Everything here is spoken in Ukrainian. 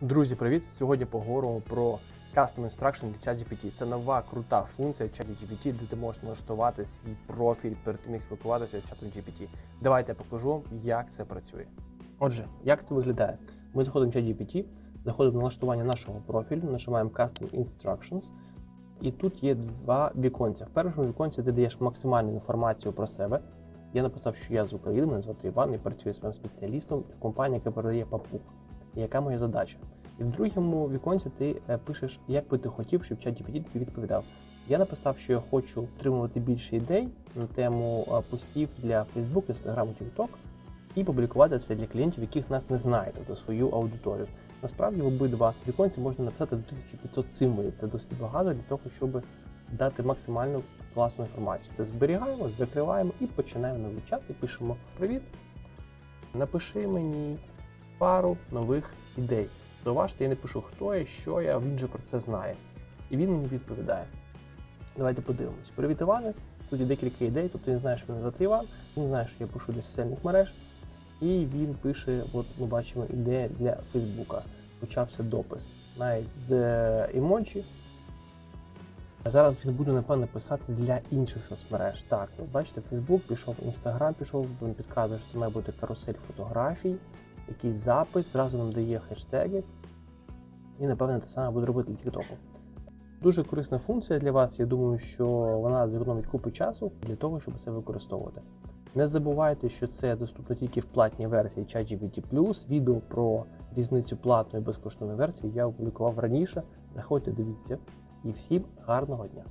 Друзі, привіт! Сьогодні поговоримо про Custom Instruction для ChatGPT. Це нова крута функція ChatGPT, де ти можеш налаштувати свій профіль перед тим, як спілкуватися з чатом GPT. Давайте я покажу вам, як це працює. Отже, як це виглядає? Ми заходимо в ChatGPT, заходимо в налаштування нашого профілю, нажимаємо Custom Instructions, і тут є два віконця. В першому віконці ти даєш максимальну інформацію про себе. Я написав, що я з України, мене звати Іван, і працюю своїм спеціалістом в компанії, яка продає папуг. Яка моя задача? І в другому віконці ти е, пишеш, як би ти хотів, щоб чат GPT тобі відповідав. Я написав, що я хочу отримувати більше ідей на тему е, постів для Facebook, Instagram, TikTok і публікувати це для клієнтів, яких нас не знає, тобто свою аудиторію. Насправді в обидва віконці можна написати до 1500 символів. Це досить багато для того, щоб дати максимальну класну інформацію. Це зберігаємо, закриваємо і починаємо новий чат і пишемо Привіт. Напиши мені пару нових ідей. Зауважте, я не пишу, хто я, що я, він же про це знає. І він мені відповідає. Давайте подивимось. Привіт, Іване. Тут є декілька ідей, тобто він знає, що мене звати Іван, він знає, що я пишу для соціальних мереж. І він пише: от ми бачимо ідея для Фейсбука. Почався допис навіть з е, емоджі. А Зараз він буде, напевно, писати для інших соцмереж. Так, бачите, Фейсбук пішов, Інстаграм пішов, він підказує, що це має бути карусель фотографій, якийсь запис, зразу нам дає хештеги. І, напевно, те саме буде робити для TikTok. Дуже корисна функція для вас. Я думаю, що вона зекономить купу часу для того, щоб це використовувати. Не забувайте, що це доступно тільки в платній версії ChatGPT+. Відео про різницю платної і безкоштовної версії я опублікував раніше. Заходьте, дивіться. І всім гарного дня!